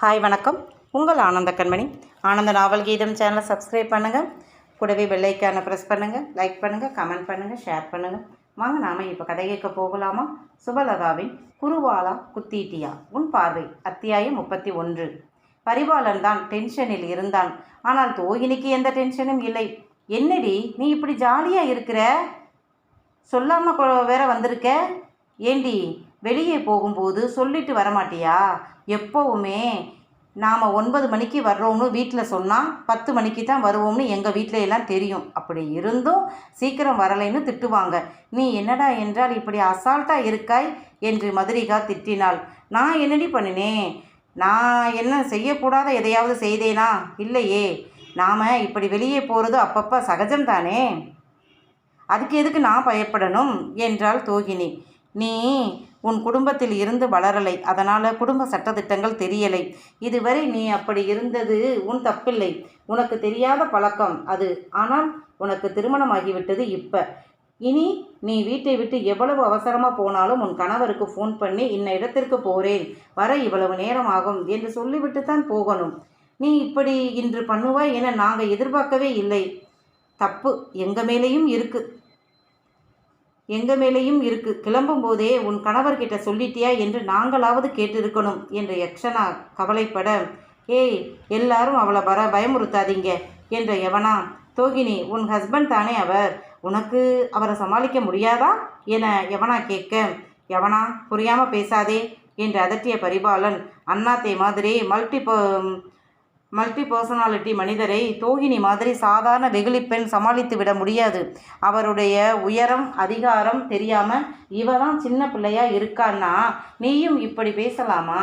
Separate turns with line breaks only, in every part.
Hi வணக்கம். உங்கள் ஆனந்த கண்மணி. ஆனந்த நாவல் கீதம் சேனலை சப்ஸ்கிரைப் பண்ணுங்கள் கூடவே பெல்லைக்கானை ப்ரெஸ் பண்ணுங்கள் லைக் பண்ணுங்கள் கமெண்ட் பண்ணுங்கள் ஷேர் பண்ணுங்கள் வாங்க நாம் இப்போ கதை கேட்க போகலாமா? சுபலதாவின் குருவாலா குத்தீட்டியா? உன் பார்வை அத்தியாயம் முப்பத்தி ஒன்று. பரிபாலன் தான் டென்ஷனில் இருந்தான். ஆனால் தோகினிக்கு எந்த டென்ஷனும் இல்லை. என்னடி நீ இப்படி ஜாலியாக இருக்கிற? சொல்லாமல் வேற வந்திருக்க? ஏண்டி வெளியே போகும்போது சொல்லிட்டு வரமாட்டியா? எப்போவுமே நாம் ஒன்பது மணிக்கு வர்றோம்னு வீட்டில் சொன்னால் பத்து மணிக்கு தான் வருவோம்னு எங்கள் வீட்டில எல்லாம் தெரியும். அப்படி இருந்தும் சீக்கிரம் வரலைன்னு திட்டுவாங்க. நீ என்னடா என்றால் இப்படி அசால்ட்டாக இருக்காய்? என்று மதுரிகா திட்டினாள். நான் என்னடி பண்ணினேன் நான் என்ன செய்யக்கூடாத எதையாவது செய்தேனா? இல்லையே. நாம் இப்படி வெளியே போகிறது அப்பப்போ சகஜம் தானே? அதுக்கு எதுக்கு நான் பயப்படணும்? என்றாள் தோகினி. நீ உன் குடும்பத்தில் இருந்து வளரலை. அதனால் குடும்ப சட்டத்திட்டங்கள் தெரியலை. இதுவரை நீ அப்படி இருந்தது உன் தப்பில்லை. உனக்கு தெரியாத பழக்கம் அது. ஆனால் உனக்கு திருமணமாகிவிட்டது இப்போ. இனி நீ வீட்டை விட்டு எவ்வளவு அவசரமாக போனாலும் உன் கணவருக்கு ஃபோன் பண்ணி இன்ன இடத்திற்கு போகிறேன் வர இவ்வளவு நேரம் ஆகும் என்று சொல்லிவிட்டு தான் போகணும். நீ இப்படி இன்று பண்ணுவாய் என நாங்கள் எதிர்பார்க்கவே இல்லை. தப்பு எங்கள் மேலேயும் இருக்குது எங்கள் மேலேயும் இருக்கு. கிளம்பும் போதே உன் கணவர்கிட்ட சொல்லிட்டியா என்று நாங்களாவது கேட்டிருக்கணும் என்று யக்ஷனா கவலைப்பட. ஏய் எல்லாரும் அவளை வர பயமுறுத்தாதீங்க என்ற எவனா தோகினி உன் ஹஸ்பண்ட் தானே அவர்? உனக்கு அவரை சமாளிக்க முடியாதா? என எவனா கேட்க. எவனா புரியாமல் பேசாதே என்று அதட்டிய பரிபாலன் அண்ணாத்தே மாதிரி மல்டி மல்டி பர்சனாலிட்டி மனிதரை தோகினி மாதிரி சாதாரண வெகுளி பெண் சமாளித்து விட முடியாது. அவருடைய உயரம் அதிகாரம் தெரியாமல் இவதான் சின்ன பிள்ளையா இருக்கான்னா நீயும் இப்படி பேசலாமா?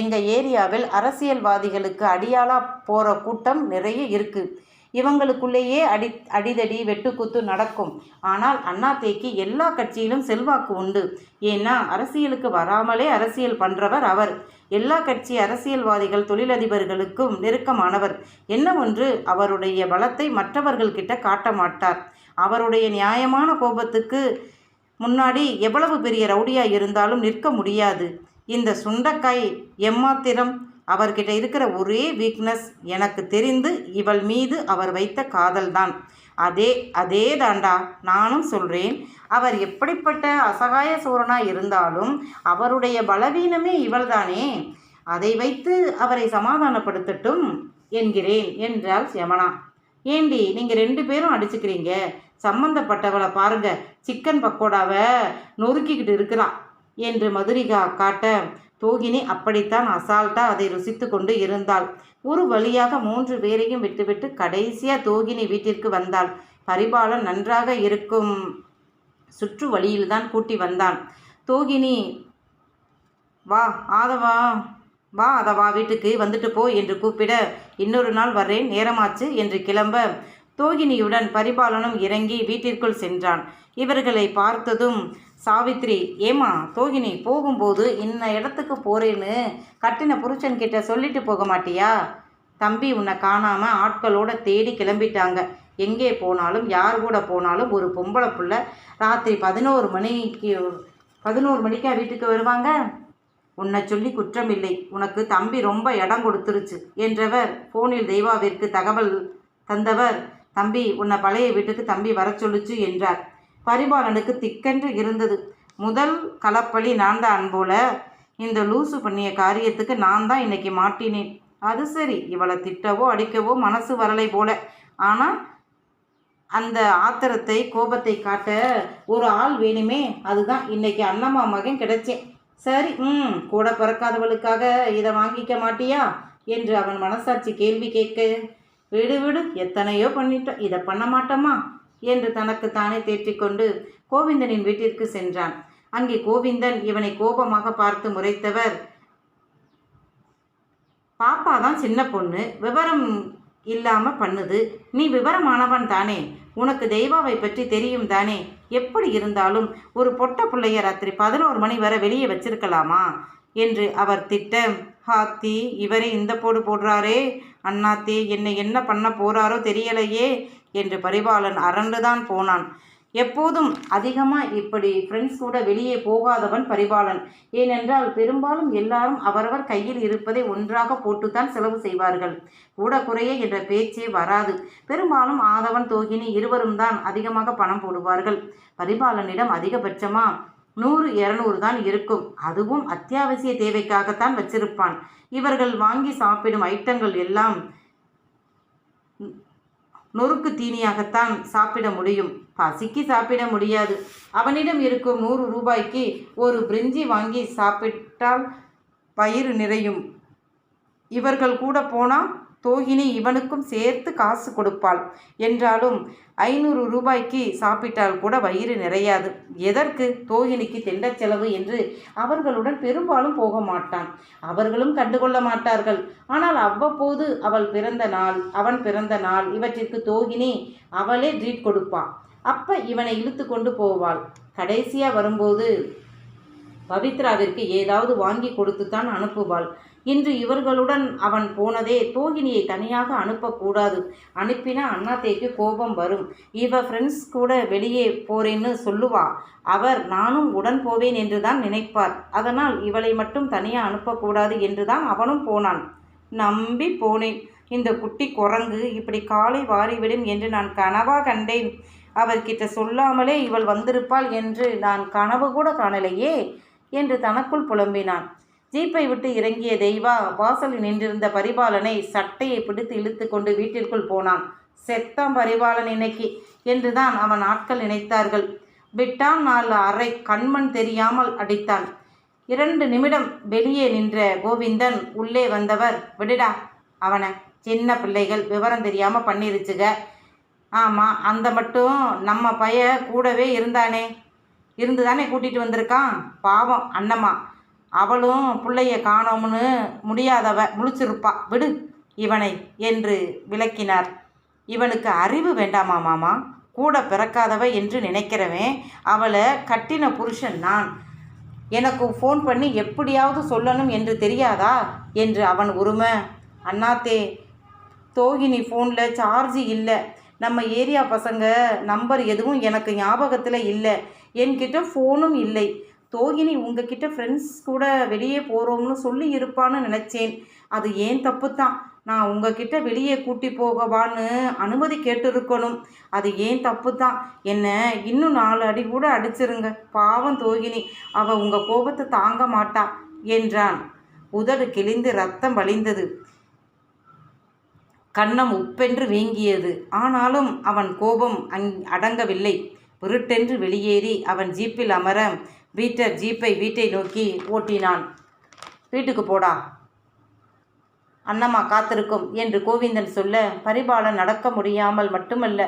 எங்கள் ஏரியாவில் அரசியல்வாதிகளுக்கு அடியாளாக போகிற கூட்டம் நிறைய இருக்குது இவங்களுக்குள்ளேயே அடி அடிதடி வெட்டுக்குத்து நடக்கும். ஆனால் அண்ணாத்தேக்கு எல்லா கட்சியிலும் செல்வாக்கு உண்டு. ஏன்னா அரசியலுக்கு வராமலே அரசியல் பண்ணுறவர் அவர். எல்லா கட்சி அரசியல்வாதிகள் தொழிலதிபர்களுக்கும் நெருக்கமானவர். என்ன ஒன்று அவருடைய பலத்தை மற்றவர்கள்கிட்ட காட்ட மாட்டார். அவருடைய நியாயமான கோபத்துக்கு முன்னாடி எவ்வளவு பெரிய ரவுடியாக இருந்தாலும் நிற்க முடியாது. இந்த சுண்டக்காய் எம்மாத்திரம் அவர்கிட்ட இருக்கிற ஒரே வீக்னஸ் எனக்கு தெரிந்து இவள் மீது அவர் வைத்த காதல்தான். அதே அதே தாண்டா நானும் சொல்கிறேன் அவர் எப்படிப்பட்ட அசகாய சூரனாக இருந்தாலும் அவருடைய பலவீனமே இவள்தானே. அதை வைத்து அவரை சமாதானப்படுத்தட்டும் என்கிறேன் என்றாள் யமனா. ஏண்டி நீங்கள் ரெண்டு பேரும் அடிச்சுக்கிறீங்க? சம்மந்தப்பட்டவளை பாருங்க. சிக்கன் பக்கோடாவை நொறுக்கிக்கிட்டு இருக்கிறான் என்று மதுரிகா காட்ட தோகினி அப்படித்தான் அசால்ட்டா அதை ருசித்து கொண்டு இருந்தாள். ஒரு வழியாக மூன்று பேரையும் விட்டுவிட்டு கடைசியாக தோகினி வீட்டிற்கு வந்தாள். பரிபாலன் நன்றாக இருக்கும் சுற்று வழியில்தான் கூட்டி வந்தான். தோகினி வா ஆதவா வா அதவா வீட்டுக்கு வந்துட்டு போ என்று கூப்பிட இன்னொரு நாள் வர்றேன் நேரமாச்சு என்று கிளம்ப தோகினியுடன் பரிபாலனும் இறங்கி வீட்டிற்குள் சென்றான். இவர்களை பார்த்ததும் சாவித்ரி ஏமா தோகினி போகும்போது இன்ன இடத்துக்கு போறேன்னு கட்டின புருஷன்கிட்ட சொல்லிட்டு போக மாட்டியா? தம்பி உன்னை காணாமல் ஆட்களோட தேடி கிளம்பிட்டாங்க. எங்கே போனாலும் யார் கூட போனாலும் ஒரு பொம்பளை புள்ள ராத்திரி பதினோரு மணிக்கு பதினோரு மணிக்கா வீட்டுக்கு வருவாங்க? உன்னை சொல்லி குற்றமில்லை. உனக்கு தம்பி ரொம்ப இடம் கொடுத்துருச்சு என்றவர் ஃபோனில் தெய்வாவிற்கு தகவல் தந்தவர். தம்பி உன்னை பழைய வீட்டுக்கு தம்பி வர சொல்லுச்சு என்றார். பரிபாலனுக்கு திக்கென்று இருந்தது. முதல் களப்பழி நான் தான் போல. இந்த லூசு பண்ணிய காரியத்துக்கு நான் தான் இன்னைக்கு மாட்டினேன். அது சரி இவளை திட்டவோ அடிக்கவோ மனசு வரலை போல. ஆனால் அந்த ஆத்திரத்தை கோபத்தை காட்ட ஒரு ஆள் வேணுமே அதுதான் இன்னைக்கு அண்ணம்மா மகன் கிடைச்சேன் சரி ம் கூட பிறக்காதவளுக்காக இதை வாங்கிக்க மாட்டியா? என்று அவன் மனசாட்சி கேள்வி கேட்க விடு விடு எத்தனையோ பண்ணிட்டோம். இதை பண்ண மாட்டோமா? என்று தனக்கு தானே தேற்றிக்கொண்டு கோவிந்தனின் வீட்டிற்கு சென்றான். அங்கே கோவிந்தன் இவனை கோபமாக பார்த்து முறைத்தவர் பாப்பா தான் சின்ன பொண்ணு விவரம் இல்லாமல் பண்ணுது. நீ விவரமானவன் தானே. உனக்கு தெய்வாவை பற்றி தெரியும் தானே. எப்படி இருந்தாலும் ஒரு பொட்ட பிள்ளைய ராத்திரி பதினோரு மணி வரை வெளியே வச்சிருக்கலாமா? என்று அவர் திட்ட ஹாத்தி இவரே இந்த போடு போடுறாரே. அண்ணாத்தே என்னை என்ன பண்ண போறாரோ தெரியலையே என்று பரிபாலன் அரண்டுதான் போனான். எப்போதும் அதிகமாக இப்படி ஃப்ரெண்ட்ஸ் கூட வெளியே போகாதவன் பரிபாலன். ஏனென்றால் பெரும்பாலும் எல்லாரும் அவரவர் கையில் இருப்பதை ஒன்றாக போட்டுத்தான் செலவு செய்வார்கள். கூட குறைய என்ற பேச்சே வராது. பெரும்பாலும் ஆதவன் தோகினி இருவரும் தான் அதிகமாக பணம் போடுவார்கள். பரிபாலனிடம் அதிகபட்சமாக நூறு இரநூறு தான் இருக்கும். அதுவும் அத்தியாவசிய தேவைக்காகத்தான் வச்சிருப்பான். இவர்கள் வாங்கி சாப்பிடும் ஐட்டங்கள் எல்லாம் நொறுக்கு தீனியாகத்தான் சாப்பிட முடியும். பசிக்கு சாப்பிட முடியாது. அவனிடம் இருக்கும் நூறு ரூபாய்க்கு ஒரு பிரிஞ்சி வாங்கி சாப்பிட்டால் பயிர் நிறையும். இவர்கள் கூட போனால் தோகினி இவனுக்கும் சேர்த்து காசு கொடுப்பாள். என்றாலும் ஐநூறு ரூபாய்க்கு சாப்பிட்டால் கூட வயிறு நிறையாது. எதற்கு? தோகினிக்கு தெண்டச் செலவு என்று அவர்களுடன் பெரும்பாலும் போக மாட்டான். அவர்களும் கண்டுகொள்ள மாட்டார்கள். ஆனால் அவ்வப்போது அவள் பிறந்த நாள் அவன் பிறந்த நாள் இவற்றிற்கு தோகினி அவளே ட்ரீட் கொடுப்பாள் அப்ப இவனை இழுத்து கொண்டு போவாள். கடைசியாக வரும்போது பவித்ராவிற்கு ஏதாவது வாங்கி கொடுத்துத்தான் அனுப்புவாள். இன்று இவர்களுடன் அவன் போனதே தோகினியை தனியாக அனுப்பக்கூடாது. அனுப்பினா அண்ணாத்தேக்கு கோபம் வரும். இவ ஃப்ரெண்ட்ஸ் கூட வெளியே போறேன்னு சொல்லுவா. அவர் நானும் உடன் போவேன் என்று தான் நினைப்பார். அதனால் இவளை மட்டும் தனியாக அனுப்பக்கூடாது என்று தான் அவனும் போனான். நம்பி போனேன். இந்த குட்டி குரங்கு இப்படி காலை வாரிவிடும் என்று நான் கனவா கண்டேன். அவர்கிட்ட சொல்லாமலே இவள் வந்திருப்பாள் என்று நான் கனவு கூட காணலையே. என்று தனக்குள் புலம்பினான். ஜீப்பை விட்டு இறங்கிய தெய்வா வாசலில் நின்றிருந்த பரிபாலனை சட்டையை பிடித்து இழுத்து கொண்டு வீட்டிற்குள் போனான். செத்தம் பரிபாலன் இன்னைக்கு என்றுதான் அவன் ஆட்கள் நினைத்தார்கள். விட்டான் நாள் அறை கண்மண் தெரியாமல் அடித்தான். இரண்டு நிமிடம் வெளியே நின்ற கோவிந்தன் உள்ளே வந்தவர் விடுடா அவனை சின்ன பிள்ளைகள் விவரம் தெரியாமல் பண்ணிருச்சுக. ஆமாம் அந்த மட்டும் நம்ம பைய கூடவே இருந்தானே. இருந்து தானே கூட்டிகிட்டு வந்திருக்கான்? பாவம் அண்ணம்மா. அவளும் பிள்ளைய காணோம்னு முடியாதவ முழிச்சிருப்பா. விடு இவனை என்று விளக்கினார். இவனுக்கு அறிவு வேண்டாமா மாமா? கூட பிறக்காதவ என்று நினைக்கிறவன் அவளை கட்டின புருஷன் நான். எனக்கு ஃபோன் பண்ணி எப்படியாவது சொல்லணும் என்று தெரியாதா? என்று அவன் உரிமை. அண்ணாத்தே தோகினி ஃபோனில் சார்ஜ் இல்லை. நம்ம ஏரியா பசங்க நம்பர் எதுவும் எனக்கு ஞாபகத்தில் இல்லை. என்கிட்ட ஃபோனும் இல்லை. தோகினி உங்ககிட்ட ஃப்ரெண்ட்ஸ் கூட வெளியே போகிறோம்னு சொல்லி இருப்பான்னு நினச்சேன். அது ஏன் தப்பு தான் நான் உங்ககிட்ட வெளியே கூட்டி போகவான்னு அனுமதி கேட்டிருக்கணும். அது ஏன் தப்பு தான் என்ன இன்னும் நாலு அடி கூட அடிச்சிருங்க. பாவம் தோகினி அவள் உங்கள் கோபத்தை தாங்க மாட்டா என்றான். உதடு கிழிந்து ரத்தம் வழிந்தது. கன்னம் உப்பென்று வீங்கியது. ஆனாலும் அவன் கோபம் அங் அடங்கவில்லை. விருட்டென்று வெளியேறி அவன் ஜீப்பில் அமர பீட்டர் ஜீப்பை வீட்டை நோக்கி ஓட்டினான். வீட்டுக்கு போடா. அண்ணம்மா காத்திருக்கும் என்று கோவிந்தன் சொல்ல பரிபாலன் நடக்க முடியாமல் மட்டுமல்ல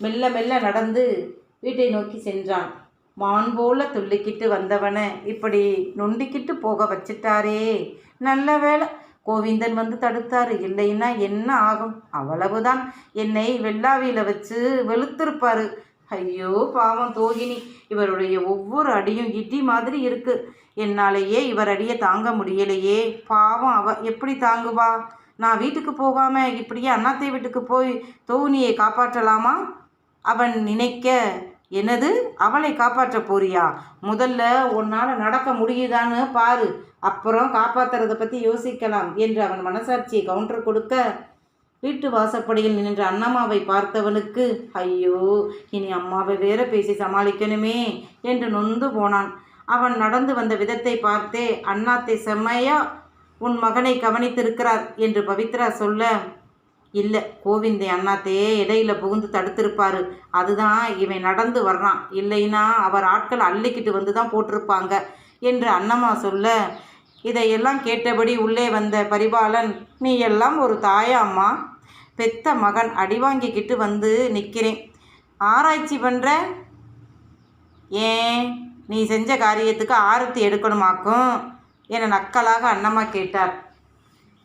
மெல்ல மெல்ல நடந்து வீட்டை நோக்கி சென்றான். மான் போல துள்ளிக்கிட்டு வந்தவனை இப்படி நொண்டிக்கிட்டு போக வச்சிட்டாரே. நல்ல வேலை கோவிந்தன் வந்து தடுத்தாரு. இல்லைன்னா என்ன ஆகும்? அவ்வளவுதான். என்னை வெள்ளாவியில் வச்சு வெளுத்திருப்பாரு. ஐயோ பாவம் தோகினி. இவருடைய ஒவ்வொரு அடியும் இடி மாதிரி இருக்கு. என்னாலேயே இவர் அடியை தாங்க முடியலையே. பாவம் அவ எப்படி தாங்குவா? நான் வீட்டுக்கு போகாம இப்படியே அண்ணாத்தை வீட்டுக்கு போய் தோனியை காப்பாற்றலாமா? அவன் நினைக்க என்னது? அவளை காப்பாற்ற போறியா? முதல்ல உன்னால் நடக்க முடியுதான்னு பாரு. அப்புறம் காப்பாற்றுறதை பற்றி யோசிக்கலாம் என்று அவன் மனசாட்சியை கவுண்டர் கொடுக்க வீட்டு வாசப்படியில் நின்ற அண்ணம்மாவை பார்த்தவனுக்கு ஐயோ இனி அம்மாவை வேற பேசி சமாளிக்கணுமே என்று நொந்து போனான். அவன் நடந்து வந்த விதத்தை பார்த்தே அண்ணாத்தை செம்மையா உன் மகனை கவனித்திருக்கிறார் என்று பவித்ரா சொல்ல இல்லை கோவிந்தை அண்ணாத்தே இடையில புகுந்து தடுத்திருப்பாரு. அதுதான் இவன் நடந்து வர்றான். இல்லைன்னா அவர் ஆட்கள் அள்ளிக்கிட்டு வந்து தான் போட்டிருப்பாங்க என்று அண்ணம்மா சொல்ல இதையெல்லாம் கேட்டபடி உள்ளே வந்த பரிபாலன் நீ எல்லாம் ஒரு தாயா அம்மா? பெத்த மகன் அடி வாங்கிக்கிட்டு வந்து நிற்கிறேன். ஆராய்ச்சி பண்ணுற ஏன்? நீ செஞ்ச காரியத்துக்கு ஆரத்தி எடுக்கணுமாக்கும்? என நக்கலாக அண்ணம்மா கேட்டார்.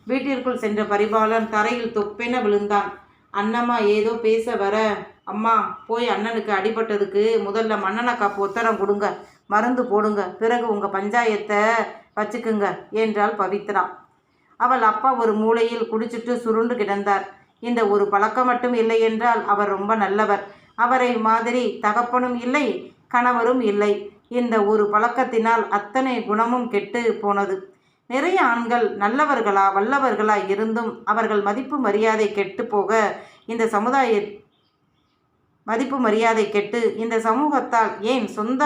வீட்டிற்குள் சென்ற பரிபாலன் தரையில் தொப்பென விழுந்தான். அண்ணம்மா ஏதோ பேச வர அம்மா போய் அண்ணனுக்கு அடிபட்டதுக்கு முதல்ல மன்னனக்கா உத்தரம் கொடுங்க. மருந்து போடுங்க. பிறகு உங்கள் பஞ்சாயத்தை வச்சுக்குங்க என்றாள் பவித்ரா. அவள் அப்பா ஒரு மூலையில் குடிச்சிட்டு சுருண்டு கிடந்தார். இந்த ஒரு பழக்கம் மட்டும் இல்லை என்றால் அவர் ரொம்ப நல்லவர். அவரை மாதிரி தகப்பனும் இல்லை கணவரும் இல்லை. இந்த ஒரு பழக்கத்தினால் அத்தனை குணமும் கெட்டு போனது. நிறைய ஆண்கள் நல்லவர்களா வல்லவர்களா இருந்தும் அவர்கள் மதிப்பு மரியாதை கெட்டு போக இந்த சமுதாய மதிப்பு மரியாதை கெட்டு இந்த சமூகத்தால் ஏன் சொந்த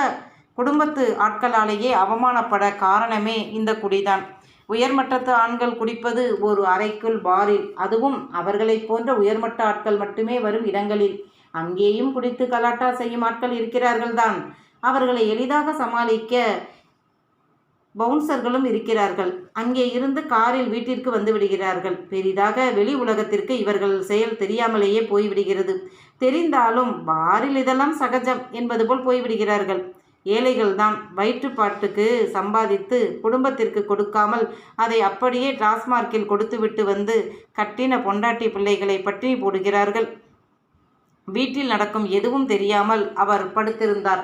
குடும்பத்து ஆட்களாலேயே அவமானப்பட காரணமே இந்த குடிதான். உயர்மட்டத்து ஆண்கள் குடிப்பது ஒரு அறைக்குள் பாரில். அதுவும் அவர்களைப் போன்ற உயர்மட்ட ஆட்கள் மட்டுமே வரும் இடங்களில். அங்கேயும் குடித்து கலாட்டா செய்யும் ஆட்கள் இருக்கிறார்கள்தான். அவர்களை எளிதாக சமாளிக்க பவுன்சர்களும் இருக்கிறார்கள். அங்கே இருந்து காரில் வீட்டிற்கு வந்து விடுகிறார்கள். பெரிதாக வெளி உலகத்திற்கு இவர்கள் செயல் தெரியாமலேயே போய்விடுகிறது. தெரிந்தாலும் பாரில் இதெல்லாம் சகஜம் என்பது போல் போய்விடுகிறார்கள். ஏழைகள்தான். வயிற்றுப்பாட்டுக்கு சம்பாதித்து குடும்பத்திற்கு கொடுக்காமல் அதை அப்படியே டாஸ்மார்க்கில் கொடுத்துவிட்டு வந்து கட்டின பொண்டாட்டி பிள்ளைகளை பட்டினி போடுகிறார்கள். வீட்டில் நடக்கும் எதுவும் தெரியாமல் அவர் படுத்திருந்தார்.